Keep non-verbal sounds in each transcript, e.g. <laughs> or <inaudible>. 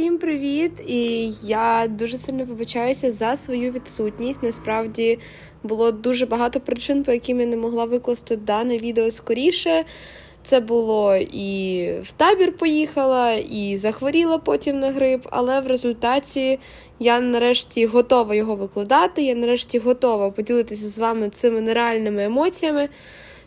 Всім привіт! І я дуже сильно вибачаюся за свою відсутність. Насправді було дуже багато причин, по яким я не могла викласти дане відео скоріше. Це було і в табір поїхала, і захворіла потім на грип, але в результаті я нарешті готова його викладати. Я нарешті готова поділитися з вами цими нереальними емоціями.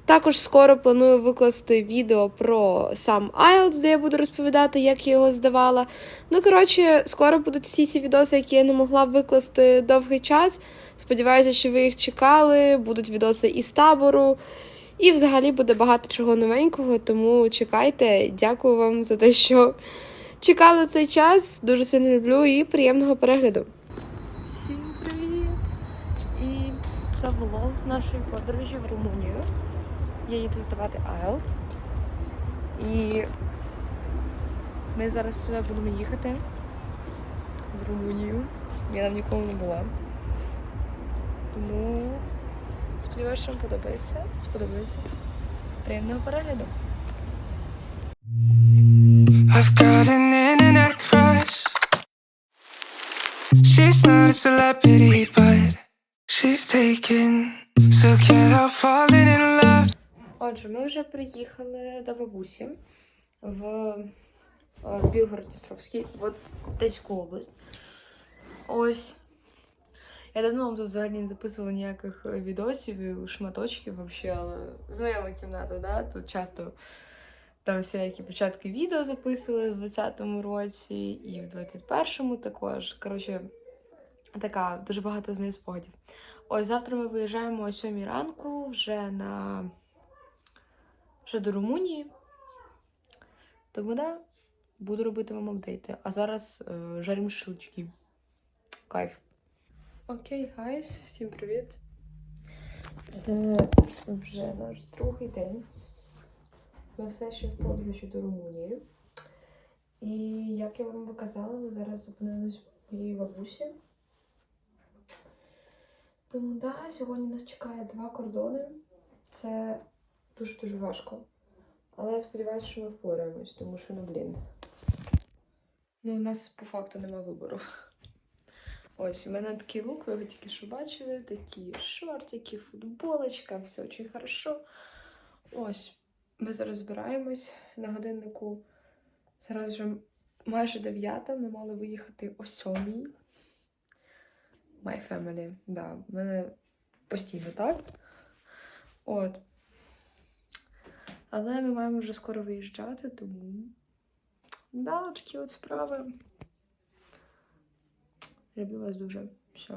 Також скоро планую викласти відео про сам IELTS, де я буду розповідати, як я його здавала. Ну, коротше, скоро будуть всі ці відоси, які я не могла викласти довгий час. Сподіваюся, що ви їх чекали. Будуть відоси із табору. І взагалі буде багато чого новенького, тому чекайте. Дякую вам за те, що чекали цей час. Дуже сильно люблю і приємного перегляду. Всім привіт! І це влог з нашої подорожі в Румунію. Я їду здавати IELTS. І ми зараз сюди будемо їхати в Румунію. Я там ніколи не була. Тому сподіваюся, що вам подобається. Сподобається. Приємного перегляду. She's not a celebrity, but she's taken. So can't help falling in love. Отже, ми вже приїхали до бабусі в е, Білгород-Дністровський, в Одеську область. Ось. Я давно вам тут взагалі не записувала ніяких е, відосів і шматочків взагалі, але знайома кімната, да? Тут часто там всякі початки відео записували в 20-му році і в 21-му також. Коротше, така дуже багато з нею спогадів. Ось завтра ми виїжджаємо о 7 ранку вже на вже до Румунії. Тому да, буду робити вам апдейти. А зараз е, жаримо шашлички. Кайф. Окей, гайс, всім привіт. Це вже наш другий день. Ми все ще в подорожі до Румунії. І як я вам показала, ми зараз зупинились в моїй бабусі. Тому да, сьогодні нас чекає два кордони. Це дуже-дуже важко. Але я сподіваюся, що ми впораємось, тому що, ну, блін. Ну, у нас по факту нема вибору. Ось, у мене такий лук, ви тільки що бачили, такі шортики, футболочка, все дуже хорошо. Ось, ми зараз збираємось на годиннику. Зараз вже майже дев'ята, ми мали виїхати о сьомій. My family, да, в мене постійно так. От. Але ми маємо вже скоро виїжджати, тому. Да, такі от справи. Люблю вас дуже. Все.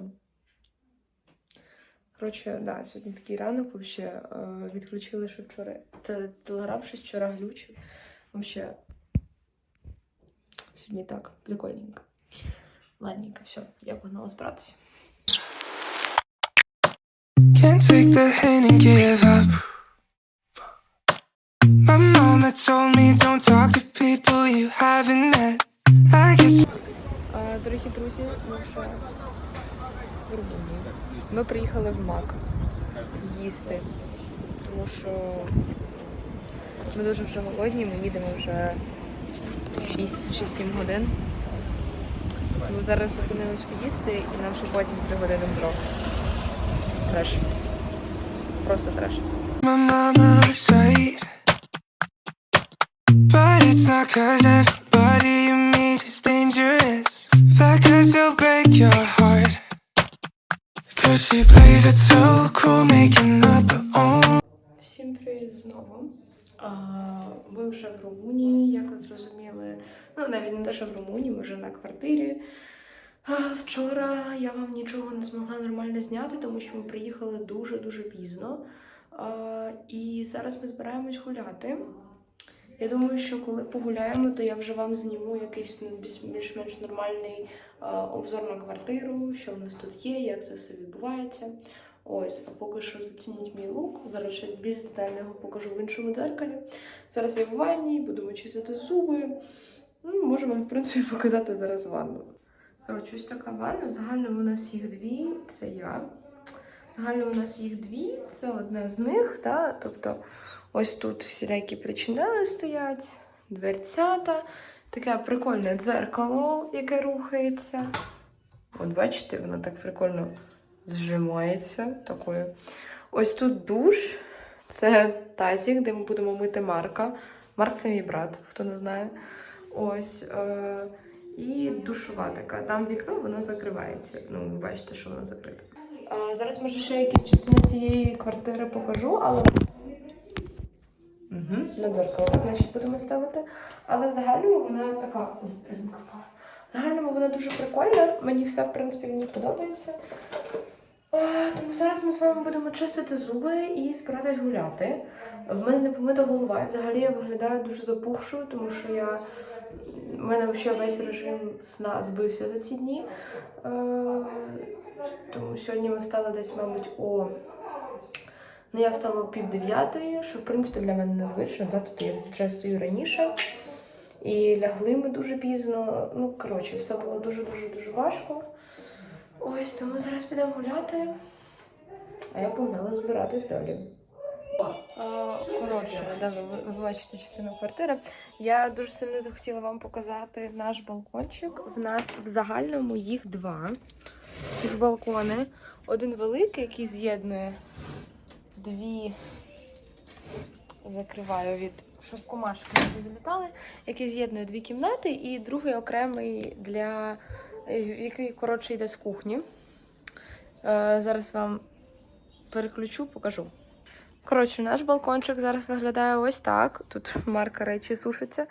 Коротше, да, сьогодні такий ранок вообще е, відключили, що вчора. Те- Телеграм щось вчора глючив. Вообще. Сьогодні так, прикольненько. Ладненько, все, я погнала збиратися. Can't take the hint and give up. My mama told me don't talk to people you haven't met. I guess Дорогі друзі, ми вже в Румунії. Ми приїхали в МАК їсти, тому що ми дуже вже голодні, ми їдемо вже 6 чи 7 годин. Тому зараз зупинились поїсти і нам ще потім 3 години в дорогу. Треш. Просто треш. my mama was right. Всім привіт знову. Ми вже в Румунії, як ви зрозуміли. Ну, навіть не те, що в Румунії, ми вже на квартирі. Вчора я вам нічого не змогла нормально зняти, тому що ми приїхали дуже-дуже пізно. І зараз ми збираємось гуляти. Я думаю, що коли погуляємо, то я вже вам зніму якийсь ну, більш- більш-менш нормальний обзор на квартиру, що в нас тут є, як це все відбувається. Ось, а поки що зацініть мій лук. Зараз ще більш детально його покажу в іншому дзеркалі. Зараз я в ванні, будемо чистити зуби. Ну, можу вам, в принципі, <laughs> показати зараз ванну. Коротше, ось така ванна. В загальному у нас їх дві, це я. В загальному у нас їх дві, це одна з них, та? тобто ось тут всілякі причинели стоять, дверцята. таке прикольне дзеркало, яке рухається. От бачите, воно так прикольно зжимається. Такою. Ось тут душ. Це тазік, де ми будемо мити Марка. Марк це мій брат, хто не знає. Ось. Е- і душова така. Там вікно, воно закривається. Ну, ви бачите, що воно закрите. Е, зараз, може, ще якісь частини цієї квартири покажу, але. Угу. На дзеркало, значить, будемо ставити. Але в загальному вона така. В загальному вона дуже прикольна. Мені все, в принципі, в ній подобається. Тому зараз ми з вами будемо чистити зуби і збиратись гуляти. В мене не помита голова, і взагалі я виглядаю дуже запухшою, тому що я. У мене взагалі весь режим сна збився за ці дні. Е, Тому сьогодні ми встали десь, мабуть, о. Ну, я встала о пів дев'ятої, що в принципі для мене незвично, да? тобто я зазвичай стою раніше. І лягли ми дуже пізно. Ну, коротше, все було дуже-дуже дуже важко. Ось, тому зараз підемо гуляти. А я погнала збиратись далі. Коротше, да, ви, бачите частину квартири. Я дуже сильно захотіла вам показати наш балкончик. В нас в загальному їх два. Цих балкони. Один великий, який з'єднує дві. Закриваю від щоб комашки не залітали, який з'єднує дві кімнати, і другий окремий для який коротше йде з кухні. Е, зараз вам переключу, покажу. Коротше, наш балкончик зараз виглядає ось так. Тут марка речі сушиться. Е,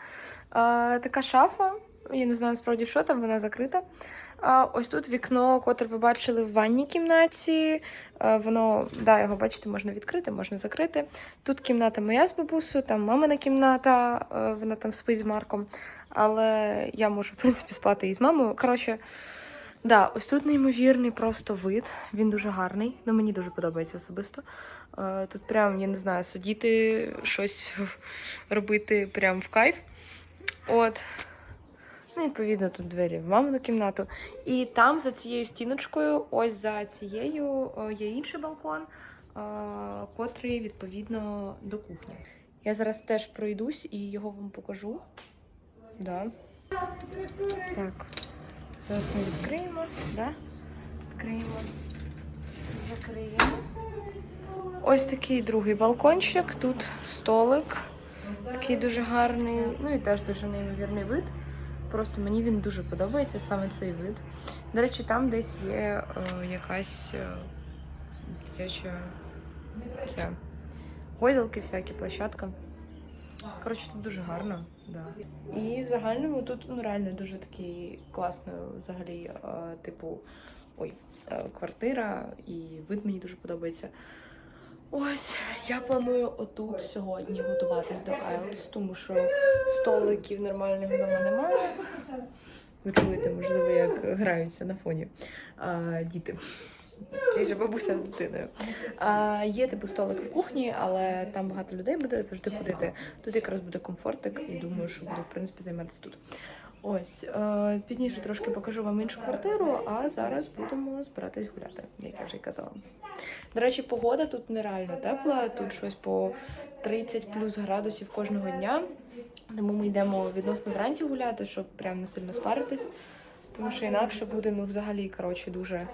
така шафа. Я не знаю справді, що там, вона закрита. А ось тут вікно, котре ви бачили в ванній кімнаті. Е, Воно, да, його бачите, можна відкрити, можна закрити. Тут кімната моя з бабусею, там мамина кімната, е, вона там спить з Марком. Але я можу, в принципі, спати і з мамою. Коротше, да, ось тут неймовірний просто вид. Він дуже гарний. Ну, мені дуже подобається особисто. Е, Тут прям, я не знаю, сидіти, щось робити прям в кайф. От. Ну, відповідно, тут двері в мамину кімнату. І там за цією стіночкою, ось за цією, е, є інший балкон, е, котрий відповідно до кухні. Я зараз теж пройдусь і його вам покажу. Да. Так. Зараз ми відкриємо, да? Відкриємо, закриємо. Ось такий другий балкончик. Тут столик. Такий дуже гарний, ну і теж дуже неймовірний вид. Просто мені він дуже подобається, саме цей вид. До речі, там десь є е, якась е, дитяча ця, гойдалки, всякі площадка. Коротше, тут дуже гарно. Да. І в загальному тут ну, реально дуже такий класний взагалі, е, типу, ой, квартира, і вид мені дуже подобається. Ось, я планую отут сьогодні готуватись до IELTS, тому що столиків нормальних вдома немає. Ви чуєте, можливо, як граються на фоні а, діти. Чи ж бабуся з дитиною. А, є типу столик в кухні, але там багато людей буде завжди ходити. Тут якраз буде комфортик, і думаю, що буду в принципі займатися тут. Ось е, пізніше трошки покажу вам іншу квартиру, а зараз будемо збиратись гуляти, як я вже й казала. До речі, погода тут нереально тепла, тут щось по 30 плюс градусів кожного дня. Тому ми йдемо відносно вранці гуляти, щоб прям не сильно спаритись. Тому що інакше буде ну взагалі коротше дуже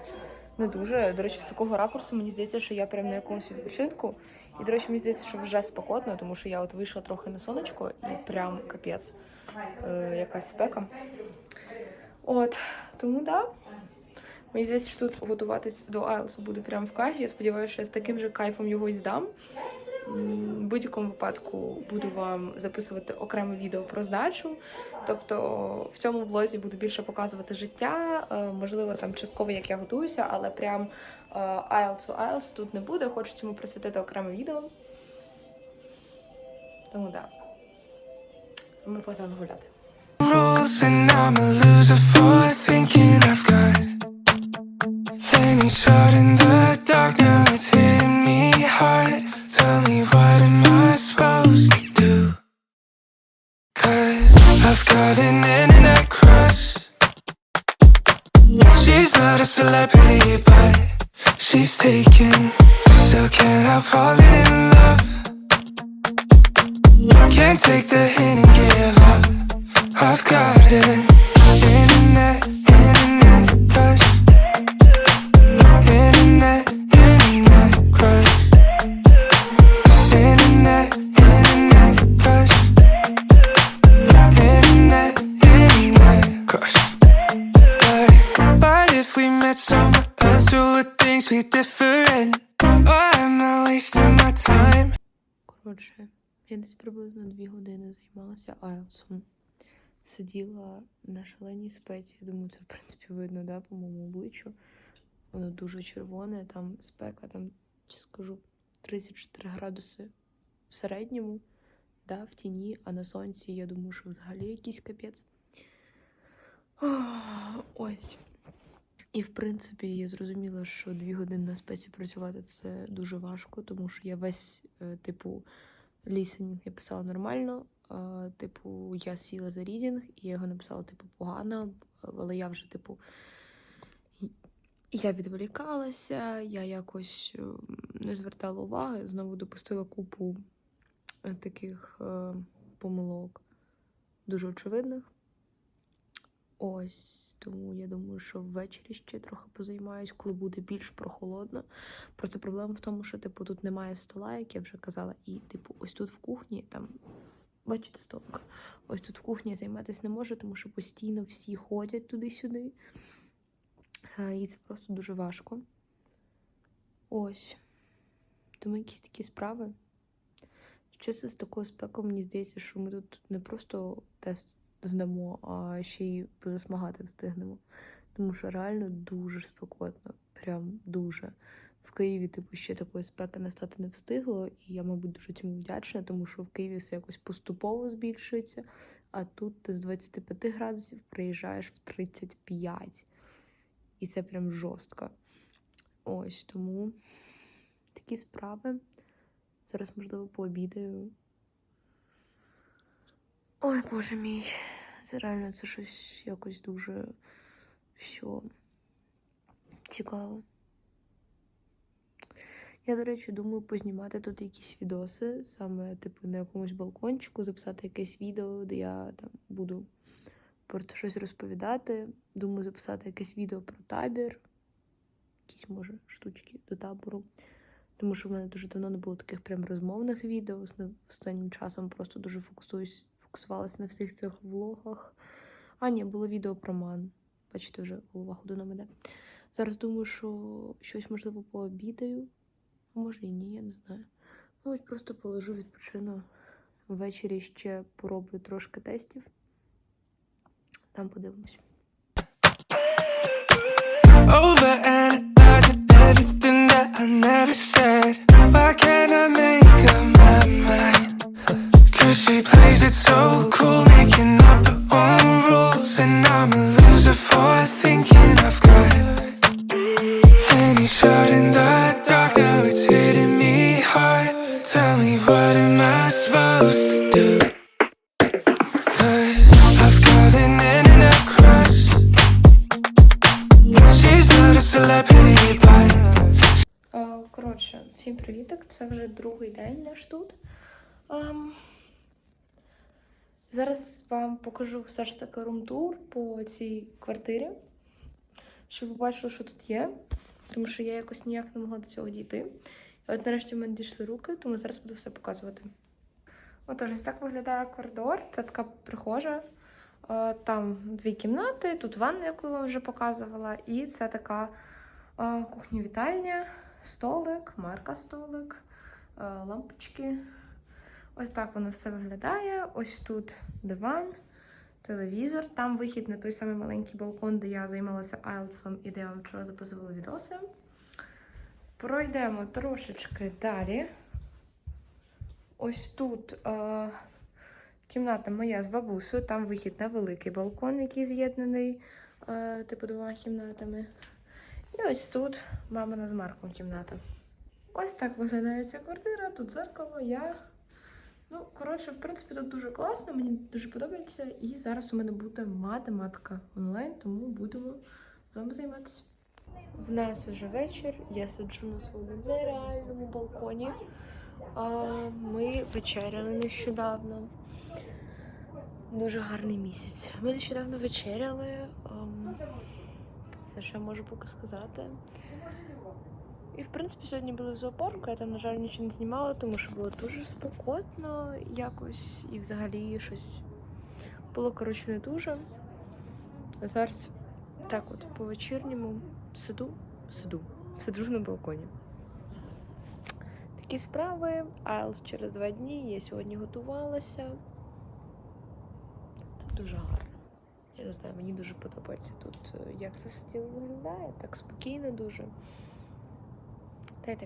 не дуже. До речі, з такого ракурсу мені здається, що я прям на якомусь відпочинку. І, до речі, мені здається, що вже спекотно, тому що я от вийшла трохи на сонечко і прям капець е, якась спека. От, тому да. Мені здається, що тут готуватись до IELTS буде прям в кайф. Я сподіваюся, що я з таким же кайфом його і здам. В будь-якому випадку буду вам записувати окреме відео про здачу. Тобто в цьому влозі буду більше показувати життя, е, можливо, там частково як я готуюся, але прям е, IELTS у IELTS тут не буде. Хочу цьому присвятити окреме відео. Тому да. Ми погнали гуляти. Any shot in the dark. Now it's hitting me hard. Tell me what am I supposed to do? Cause I've got an internet crush. She's not a celebrity but she's taken. Still can't help falling in love? Can't take the hint and give up. I've got. Internet, internet things be different? Or am I wasting my time? Коротше, я десь приблизно дві години займалася айлсом. Сиділа на шаленій спеці. Я думаю, це в принципі видно, да, по моєму обличчю. Воно дуже червоне, там спека, там, скажу, 34 градуси в середньому, да, в тіні, а на сонці, я думаю, що взагалі якийсь капець. Ось. І в принципі я зрозуміла, що дві години на спеці працювати це дуже важко, тому що я весь, е, типу, лісенінг я писала нормально. е, Типу, я сіла за рідінг, і я його написала, типу, погано, але я вже, типу, я відволікалася, я якось е, не звертала уваги, знову допустила купу е, таких помилок, дуже очевидних. Ось тому я думаю, що ввечері ще трохи позаймаюсь, коли буде більш прохолодно. Просто проблема в тому, що типу тут немає стола, як я вже казала, і типу, ось тут в кухні там. Бачите столик? Ось тут в кухні займатися не можу, тому що постійно всі ходять туди-сюди. Е, І це просто дуже важко. Ось. Тому якісь такі справи. Чесно, з такою спекою мені здається, що ми тут не просто тест здамо, а ще й позасмагати встигнемо. Тому що реально дуже спекотно. Прям дуже. В Києві, типу, ще такої спеки настати не встигло, і я, мабуть, дуже цьому вдячна, тому що в Києві все якось поступово збільшується, а тут ти з 25 градусів приїжджаєш в 35. І це прям жорстко. Ось тому такі справи. Зараз, можливо, пообідаю. Ой, боже мій. Це реально це щось якось дуже все цікаво. Я, до речі, думаю познімати тут якісь відоси, саме типу на якомусь балкончику, записати якесь відео, де я там буду про щось розповідати. Думаю, записати якесь відео про табір, якісь, може, штучки до табору. Тому що в мене дуже давно не було таких прям розмовних відео. Останнім часом просто дуже фокусуюсь, фокусувалася на всіх цих влогах. А, ні, було відео про ман. Бачите, вже голова ходуном іде. Зараз думаю, що щось можливо пообідаю. Може і ні, я не знаю. Мабуть, просто полежу, відпочину. Ввечері ще пороблю трошки тестів. Там подивимось. Overanalyzing everything that I never said. Why can't I make up my mind? She plays it so cool, making up her own rules. And I'm a loser for thinking I've got any shot in the dark. Now it's hitting me hard. Tell me, what am I supposed to do? She's not a celebrity, but Е, Коротше, всім привіток. Це вже другий день наш тут. Ем, Зараз вам покажу все ж таки рум-тур по цій квартирі, щоб ви бачили, що тут є. Тому що я якось ніяк не могла до цього дійти. І от нарешті в мене дійшли руки, тому зараз буду все показувати. Отож, ось так виглядає коридор. Це така прихожа. Е, Там дві кімнати, тут ванна, яку я вже показувала, і це така е, кухня-вітальня, столик, марка столик, е, лампочки. Ось так воно все виглядає. Ось тут диван, телевізор. Там вихід на той самий маленький балкон, де я займалася айлсом і де я вам вчора записувала відоси. Пройдемо трошечки далі. Ось тут е, кімната моя з бабусею, там вихід на великий балкон, який з'єднаний е, типу двома кімнатами. І ось тут мамина з Марком кімната. Ось так виглядає ця квартира. Тут зеркало, я. Ну, коротше, в принципі, тут дуже класно, мені дуже подобається. І зараз у мене буде математика онлайн, тому будемо з вами займатися. В нас уже вечір, я сиджу на своєму нереальному балконі. А, ми вечеряли нещодавно. Дуже гарний місяць. Ми нещодавно вечеряли. ем, Це що я можу поки сказати. І в принципі сьогодні були в зоопарку, я там, на жаль, нічого не знімала, тому що було дуже спекотно якось і взагалі щось було, коротше, не дуже. А зараз так от по вечірньому сиду, сиду, сиджу на балконі. Такі справи. IELTS через два дні. Я сьогодні готувалася. Тут дуже гарно. Я не знаю, мені дуже подобається тут, е, як це все діло виглядає. Так спокійно дуже. Та й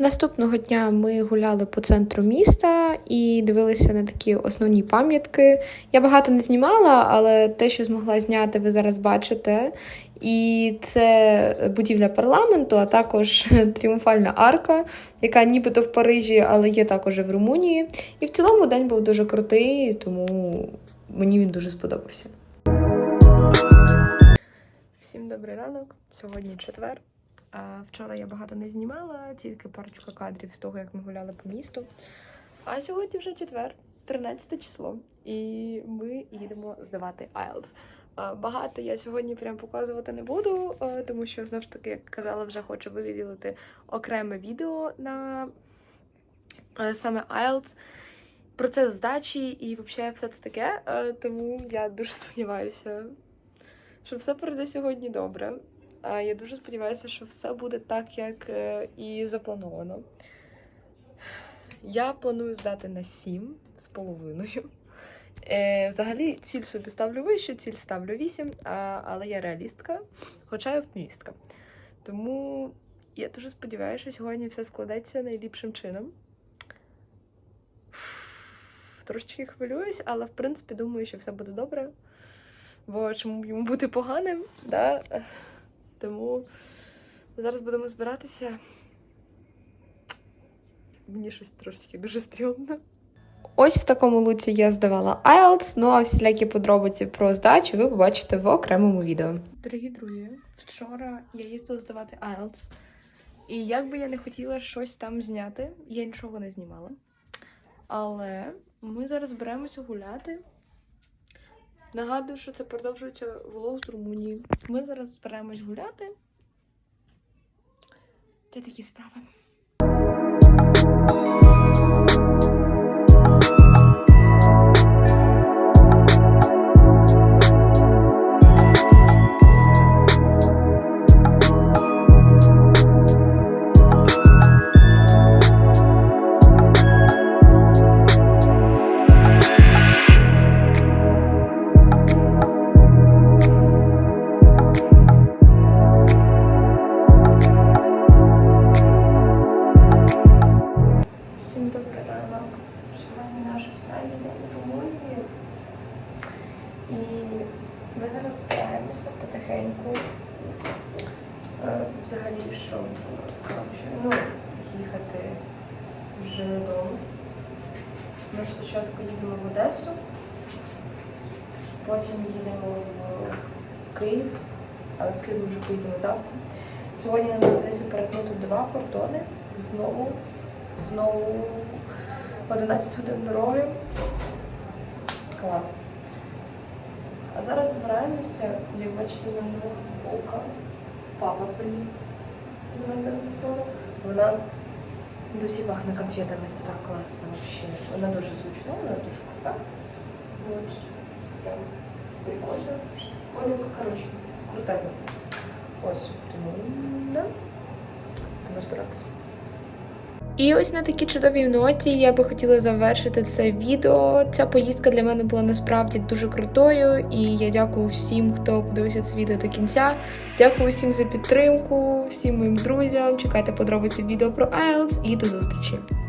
Наступного дня ми гуляли по центру міста і дивилися на такі основні пам'ятки. Я багато не знімала, але те, що змогла зняти, ви зараз бачите. І це будівля парламенту, а також <laughs> тріумфальна арка, яка нібито в Парижі, але є також і в Румунії. І в цілому день був дуже крутий, тому мені він дуже сподобався. Всім добрий ранок. Сьогодні четвер. Вчора я багато не знімала, тільки парочка кадрів з того, як ми гуляли по місту. А сьогодні вже четвер, 13 число, і ми їдемо здавати IELTS. Багато я сьогодні прям показувати не буду, тому що знову ж таки, як казала, вже хочу виділити окреме відео на саме IELTS. Процес здачі і взагалі все це таке. Тому я дуже сподіваюся, що все пройде сьогодні добре. Я дуже сподіваюся, що все буде так, як е, і заплановано. Я планую здати на 7 з половиною. Е, Взагалі, ціль собі ставлю вище, ціль ставлю 8, але я реалістка, хоча й оптимістка. Тому я дуже сподіваюся, що сьогодні все складеться найліпшим чином. Трошечки хвилююсь, але в принципі думаю, що все буде добре. Бо чому йому бути поганим? Да? Тому зараз будемо збиратися. Мені щось трошки дуже стрьомно. Ось в такому луці я здавала IELTS, ну а всілякі подробиці про здачу ви побачите в окремому відео. Дорогі друзі, вчора я їздила здавати IELTS, і як би я не хотіла щось там зняти, я нічого не знімала. Але ми зараз беремося гуляти. Нагадую, що це продовжується влог з Румунії. Ми зараз збираємось гуляти. Та такі справи. Останній день Румунії. І ми зараз збираємося потихеньку. Е, Взагалі, що коротше, ну, їхати вже додому. Ми спочатку їдемо в Одесу, потім їдемо в Київ, але в Київ вже поїдемо завтра. Сьогодні нам доведеться перетнути два кордони знову знову 11 годин дороги. Клас. А зараз збираємося, як бачите, на мене полка. Папа приніс з мене на стол. Вона досі пахне конфетами, це так класно взагалі. Вона дуже звучна, вона дуже крута. От. Прям прикольно. Прикольно, коротше, крутезна. Ось, тому, да. Тому збиратися. І ось на такій чудовій ноті я би хотіла завершити це відео. Ця поїздка для мене була насправді дуже крутою, і я дякую всім, хто подивився це відео до кінця. Дякую всім за підтримку, всім моїм друзям. Чекайте подробиці відео про IELTS і до зустрічі!